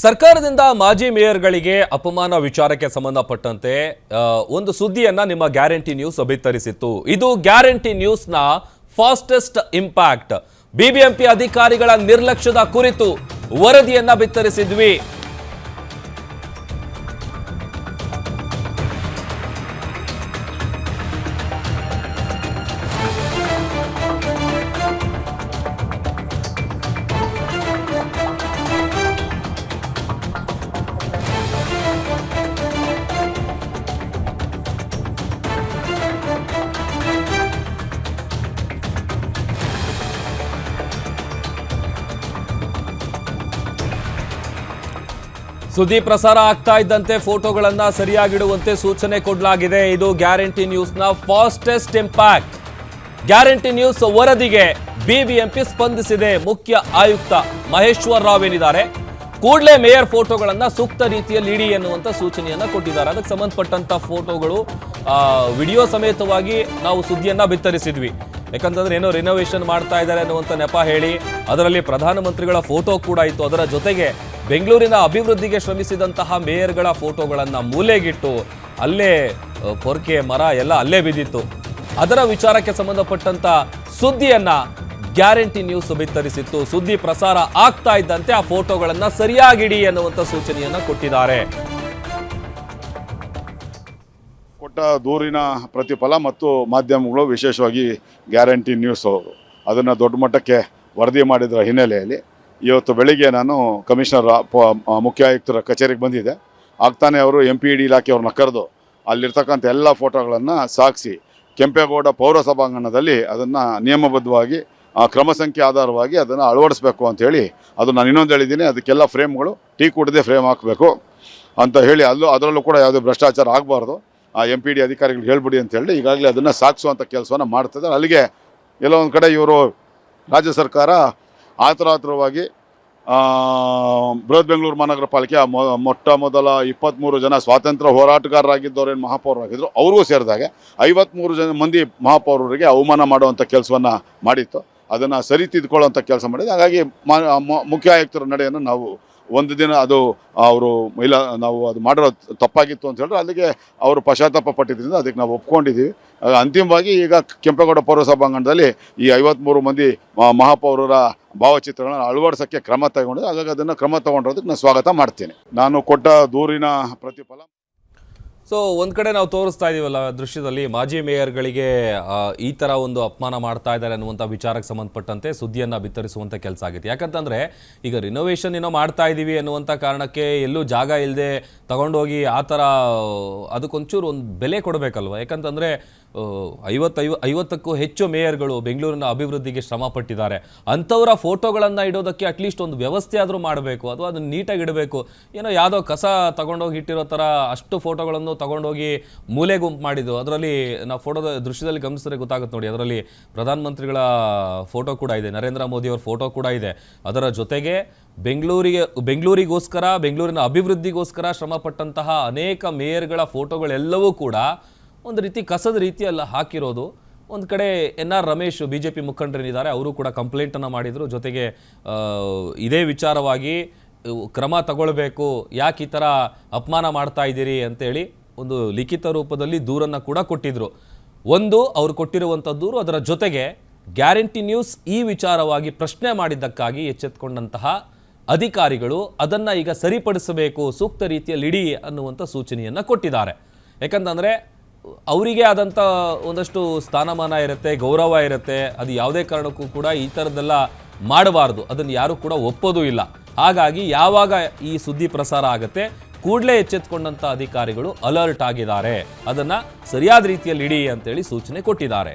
ಸರ್ಕಾರದಿಂದ ಮಾಜಿ ಮೇಯರ್ಗಳಿಗೆ ಅಪಮಾನ ವಿಚಾರಕ್ಕೆ ಸಂಬಂಧಪಟ್ಟಂತೆ ಒಂದು ಸುದ್ದಿಯನ್ನ ನಿಮ್ಮ ಗ್ಯಾರಂಟಿ ನ್ಯೂಸ್ ಬಿತ್ತರಿಸಿತ್ತು ಇದು ಗ್ಯಾರಂಟಿ ನ್ಯೂಸ್ನ ಫಾಸ್ಟೆಸ್ಟ್ ಇಂಪ್ಯಾಕ್ಟ್. ಬಿಬಿಎಂಪಿ ಅಧಿಕಾರಿಗಳ ನಿರ್ಲಕ್ಷ್ಯದ ಕುರಿತು ವರದಿಯನ್ನ ಬಿತ್ತರಿಸಿದ್ವಿ. ಸುದ್ದಿ ಪ್ರಸಾರ ಆಗ್ತಾ ಇದ್ದಂತೆ ಫೋಟೋಗಳನ್ನು ಸರಿಯಾಗಿಡುವಂತೆ ಸೂಚನೆ ಕೊಡಲಾಗಿದೆ. ಇದು ಗ್ಯಾರಂಟಿ ನ್ಯೂಸ್ನ ಫಾಸ್ಟೆಸ್ಟ್ ಇಂಪ್ಯಾಕ್ಟ್. ಗ್ಯಾರಂಟಿ ನ್ಯೂಸ್ ವರದಿಗೆ ಬಿಬಿಎಂಪಿ ಸ್ಪಂದಿಸಿದೆ ಮುಖ್ಯ ಆಯುಕ್ತ ಮಹೇಶ್ವರ್ ರಾವ್ ಏನಿದ್ದಾರೆ. ಕೂಡಲೇ ಮೇಯರ್ ಫೋಟೋಗಳನ್ನು ಸೂಕ್ತ ರೀತಿಯಲ್ಲಿ ಇಡಿ ಎನ್ನುವಂಥ ಸೂಚನೆಯನ್ನ ಕೊಟ್ಟಿದ್ದಾರೆ. ಅದಕ್ಕೆ ಸಂಬಂಧಪಟ್ಟಂತ ಫೋಟೋಗಳು ವಿಡಿಯೋ ಸಮೇತವಾಗಿ ನಾವು ಸುದ್ದಿಯನ್ನ ಬಿತ್ತರಿಸಿದ್ವಿ. ಯಾಕಂತಂದ್ರೆ ಏನೋ ರಿನೋವೇಷನ್ ಮಾಡ್ತಾ ಇದ್ದಾರೆ ಅನ್ನುವಂಥ ನೆಪ ಹೇಳಿ, ಅದರಲ್ಲಿ ಪ್ರಧಾನಮಂತ್ರಿಗಳ ಫೋಟೋ ಕೂಡ ಇತ್ತು. ಅದರ ಜೊತೆಗೆ ಬೆಂಗಳೂರಿನ ಅಭಿವೃದ್ಧಿಗೆ ಶ್ರಮಿಸಿದಂತಹ ಮೇಯರ್ಗಳ ಫೋಟೋಗಳನ್ನು ಮೂಲೆಗಿಟ್ಟು ಅಲ್ಲೇ ಪೊರ್ಕೆ, ಮರ ಎಲ್ಲ ಅಲ್ಲೇ ಬಿದ್ದಿತ್ತು. ಅದರ ವಿಚಾರಕ್ಕೆ ಸಂಬಂಧಪಟ್ಟಂತ ಸುದ್ದಿಯನ್ನ ಗ್ಯಾರಂಟಿ ನ್ಯೂಸ್ ಬಿತ್ತರಿಸಿತ್ತು. ಸುದ್ದಿ ಪ್ರಸಾರ ಆಗ್ತಾ ಇದ್ದಂತೆ ಆ ಫೋಟೋಗಳನ್ನ ಸರಿಯಾಗಿಡಿ ಎನ್ನುವಂತ ಸೂಚನೆಯನ್ನ ಕೊಟ್ಟಿದ್ದಾರೆ. ಕೊಟ್ಟ ದೂರಿನ ಪ್ರತಿಫಲ ಮತ್ತು ಮಾಧ್ಯಮಗಳು ವಿಶೇಷವಾಗಿ ಗ್ಯಾರಂಟಿ ನ್ಯೂಸ್ ಅವರು. ಅದನ್ನು ದೊಡ್ಡ ಮಟ್ಟಕ್ಕೆ ವರದಿ ಮಾಡಿದ ಹಿನ್ನೆಲೆಯಲ್ಲಿ ಇವತ್ತು ಬೆಳಿಗ್ಗೆ ನಾನು ಕಮಿಷನರ್ ಮುಖ್ಯ ಆಯುಕ್ತರ ಕಚೇರಿಗೆ ಬಂದಿದ್ದೆ. ಆಗ್ತಾನೆ ಅವರು ಎಂ ಪಿ ಡಿ ಇಲಾಖೆಯವ್ರನ್ನ ಕರೆದು ಅಲ್ಲಿರ್ತಕ್ಕಂಥ ಎಲ್ಲ ಫೋಟೋಗಳನ್ನು ಸಾಗಿಸಿ ಕೆಂಪೇಗೌಡ ಪೌರಸಭಾಂಗಣದಲ್ಲಿ ಅದನ್ನು ನಿಯಮಬದ್ಧವಾಗಿ ಕ್ರಮ ಸಂಖ್ಯೆ ಆಧಾರವಾಗಿ ಅದನ್ನು ಅಳವಡಿಸ್ಬೇಕು ಅಂತ ಹೇಳಿ ಅದು ನಾನು ಇನ್ನೊಂದು ಹೇಳಿದ್ದೀನಿ. ಅದಕ್ಕೆಲ್ಲ ಫ್ರೇಮ್ಗಳು, ಟೀ ಕೂಡದೆ ಫ್ರೇಮ್ ಹಾಕಬೇಕು ಅಂತ ಹೇಳಿ ಅಲ್ಲೂ, ಅದರಲ್ಲೂ ಕೂಡ ಯಾವುದೇ ಭ್ರಷ್ಟಾಚಾರ ಆಗಬಾರ್ದು. ಆ ಎಂ ಪಿ ಡಿ ಅಧಿಕಾರಿಗಳಿಗೆ ಹೇಳ್ಬಿಡಿ ಅಂತ ಹೇಳಿ ಈಗಾಗಲೇ ಅದನ್ನು ಸಾಗಿಸುವಂಥ ಕೆಲಸವನ್ನು ಮಾಡ್ತಿದ್ದಾರೆ. ಅಲ್ಲಿಗೆ ಎಲ್ಲೋ ಒಂದು ಕಡೆ ಇವರು ರಾಜ್ಯ ಸರ್ಕಾರ ಆತುರಾತುರವಾಗಿ ಬೃಹತ್ ಬೆಂಗಳೂರು ಮಹಾನಗರ ಪಾಲಿಕೆ ಮೊಟ್ಟ ಮೊದಲ ಇಪ್ಪತ್ತ್ಮೂರು ಜನ ಸ್ವಾತಂತ್ರ್ಯ ಹೋರಾಟಗಾರರಾಗಿದ್ದವರೇನು ಮಹಾಪೌರರಾಗಿದ್ದರು ಅವ್ರಿಗೂ ಸೇರಿದಾಗೆ ಐವತ್ತ್ಮೂರು ಜನ ಮಂದಿ ಮಹಾಪೌರರಿಗೆ ಅವಮಾನ ಮಾಡುವಂಥ ಕೆಲಸವನ್ನು ಮಾಡಿತ್ತು. ಅದನ್ನು ಸರಿ ತಿದ್ಕೊಳ್ಳುವಂಥ ಕೆಲಸ ಮಾಡಿದೆ ಹಾಗಾಗಿ ಮುಖ್ಯ ಆಯುಕ್ತರ ನಡೆಯನ್ನು ನಾವು ಒಂದು ದಿನ ಅದು, ಅವರು ಮಹಿಳಾ, ನಾವು ಅದು ಮಾಡಿರೋ ತಪ್ಪಾಗಿತ್ತು ಅಂತ ಹೇಳಿದ್ರೆ ಅಲ್ಲಿಗೆ ಅವರು ಪಶ್ಚಾತ್ತಾಪ ಪಟ್ಟಿದ್ದರಿಂದ ಅದಕ್ಕೆ ನಾವು ಒಪ್ಕೊಂಡಿದ್ದೀವಿ. ಅಂತಿಮವಾಗಿ ಈಗ ಕೆಂಪೇಗೌಡ ಪೌರಸಭಾಂಗಣದಲ್ಲಿ ಈ ಐವತ್ತ್ಮೂರು ಮಂದಿ ಮಹಾಪೌರರ ಭಾವಚಿತ್ರಗಳನ್ನು ಅಳವಡಿಸೋಕ್ಕೆ ಕ್ರಮ ತಗೊಂಡಿದೆ. ಹಾಗಾಗಿ ಅದನ್ನು ಕ್ರಮ ತಗೊಂಡಿರೋದಕ್ಕೆ ನಾನು ಸ್ವಾಗತ ಮಾಡ್ತೇನೆ. ನಾನು ಕೊಟ್ಟ ದೂರಿನ ಪ್ರತಿಫಲ ಸೊ ಒಂದು ಕಡೆ ನಾವು ತೋರಿಸ್ತಾ ಇದೀವಲ್ಲ ದೃಶ್ಯದಲ್ಲಿ ಮಾಜಿ ಮೇಯರ್ಗಳಿಗೆ ಈ ತರ ಒಂದು ಅಪಮಾನ ಮಾಡ್ತಾ ಇದ್ದಾರೆ ಅನ್ನುವಂಥ ವಿಚಾರಕ್ಕೆ ಸಂಬಂಧಪಟ್ಟಂತೆ ಸುದ್ದಿಯನ್ನು ಬಿತ್ತರಿಸುವಂತ ಕೆಲಸ ಆಗಿದೆ ಯಾಕಂತಂದ್ರೆ, ಈಗ ರಿನೋವೇಷನ್ ಏನೋ ಮಾಡ್ತಾ ಇದೀವಿ ಅನ್ನುವಂಥ ಕಾರಣಕ್ಕೆ ಎಲ್ಲೂ ಜಾಗ ಇಲ್ಲದೆ ತಗೊಂಡೋಗಿ ಆ ಥರ ಅದಕ್ಕೊಂಚೂರು ಒಂದು ಬೆಲೆ ಕೊಡಬೇಕಲ್ವ? ಯಾಕಂತಂದ್ರೆ ಐವತ್ತೈವ ಐವತ್ತಕ್ಕೂ ಹೆಚ್ಚು ಮೇಯರ್ಗಳು ಬೆಂಗಳೂರಿನ ಅಭಿವೃದ್ಧಿಗೆ ಶ್ರಮ ಪಟ್ಟಿದ್ದಾರೆ. ಅಂಥವರ ಫೋಟೋಗಳನ್ನು ಇಡೋದಕ್ಕೆ ಅಟ್ಲೀಸ್ಟ್ ಒಂದು ವ್ಯವಸ್ಥೆ ಆದರೂ ಮಾಡಬೇಕು. ಅಥವಾ ಅದನ್ನು ನೀಟಾಗಿ ಇಡಬೇಕು. ಏನೋ ಯಾವುದೋ ಕಸ ತಗೊಂಡೋಗಿ ಇಟ್ಟಿರೋ ಥರ ಅಷ್ಟು ಫೋಟೋಗಳನ್ನು ತಗೊಂಡೋಗಿ ಮೂಲೆ ಗುಂಪು ಮಾಡಿದ್ದು. ಅದರಲ್ಲಿ ನಾವು ಫೋಟೋದ ದೃಶ್ಯದಲ್ಲಿ ಗಮನಿಸಿದ್ರೆ ಗೊತ್ತಾಗುತ್ತೆ ನೋಡಿ. ಅದರಲ್ಲಿ ಪ್ರಧಾನಮಂತ್ರಿಗಳ ಫೋಟೋ ಕೂಡ ಇದೆ. ನರೇಂದ್ರ ಮೋದಿಯವರ ಫೋಟೋ ಕೂಡ ಇದೆ. ಅದರ ಜೊತೆಗೆ ಬೆಂಗಳೂರಿಗೆ, ಬೆಂಗಳೂರಿಗೋಸ್ಕರ, ಬೆಂಗಳೂರಿನ ಅಭಿವೃದ್ಧಿಗೋಸ್ಕರ ಶ್ರಮಪಟ್ಟಂತಹ ಅನೇಕ ಮೇಯರ್ಗಳ ಫೋಟೋಗಳೆಲ್ಲವೂ ಕೂಡ ಒಂದು ರೀತಿ ಕಸದ ರೀತಿಯಲ್ಲ ಹಾಕಿರೋದು. ಒಂದು ಕಡೆ N R Ramesh B J P ಮುಖಂಡರೇನಿದ್ದಾರೆ ಅವರು ಕೂಡ ಕಂಪ್ಲೇಂಟನ್ನು ಮಾಡಿದರು. ಜೊತೆಗೆ ಇದೇ ವಿಚಾರವಾಗಿ ಕ್ರಮ ತಗೊಳ್ಬೇಕು. ಯಾಕೆ ಈ ಥರ ಅಪಮಾನ ಮಾಡ್ತಾ ಇದ್ದೀರಿ ಅಂತೇಳಿ ಒಂದು ಲಿಖಿತ ರೂಪದಲ್ಲಿ ದೂರನ್ನು ಕೂಡ ಕೊಟ್ಟಿದ್ದರು ಒಂದು, ಅವರು ಕೊಟ್ಟಿರುವಂಥ ದೂರು ಅದರ ಜೊತೆಗೆ ಗ್ಯಾರಂಟಿ ನ್ಯೂಸ್ ಈ ವಿಚಾರವಾಗಿ ಪ್ರಶ್ನೆ ಮಾಡಿದ್ದಕ್ಕಾಗಿ ಎಚ್ಚೆತ್ತುಕೊಂಡಂತಹ ಅಧಿಕಾರಿಗಳು ಅದನ್ನು ಈಗ ಸರಿಪಡಿಸಬೇಕು, ಸೂಕ್ತ ರೀತಿಯಲ್ಲಿ ಇಡಿ ಅನ್ನುವಂಥ ಸೂಚನೆಯನ್ನು ಕೊಟ್ಟಿದ್ದಾರೆ. ಯಾಕಂತಂದರೆ ಅವರಿಗೆ ಆದಂಥ ಒಂದಷ್ಟು ಸ್ಥಾನಮಾನ ಇರುತ್ತೆ, ಗೌರವ ಇರುತ್ತೆ, ಅದು ಯಾವುದೇ ಕಾರಣಕ್ಕೂ ಕೂಡ ಈ ಥರದ್ದೆಲ್ಲ ಮಾಡಬಾರ್ದು. ಅದನ್ನು ಯಾರೂ ಕೂಡ ಒಪ್ಪೋದು ಇಲ್ಲ. ಹಾಗಾಗಿ ಯಾವಾಗ ಈ ಸುದ್ದಿ ಪ್ರಸಾರ ಆಗುತ್ತೆ, ಕೂಡಲೇ ಎಚ್ಚೆತ್ಕೊಂಡಂಥ ಅಧಿಕಾರಿಗಳು ಅಲರ್ಟ್ ಆಗಿದ್ದಾರೆ. ಅದನ್ನು ಸರಿಯಾದ ರೀತಿಯಲ್ಲಿ ಇಡಿ ಅಂತೇಳಿ ಸೂಚನೆ ಕೊಟ್ಟಿದ್ದಾರೆ.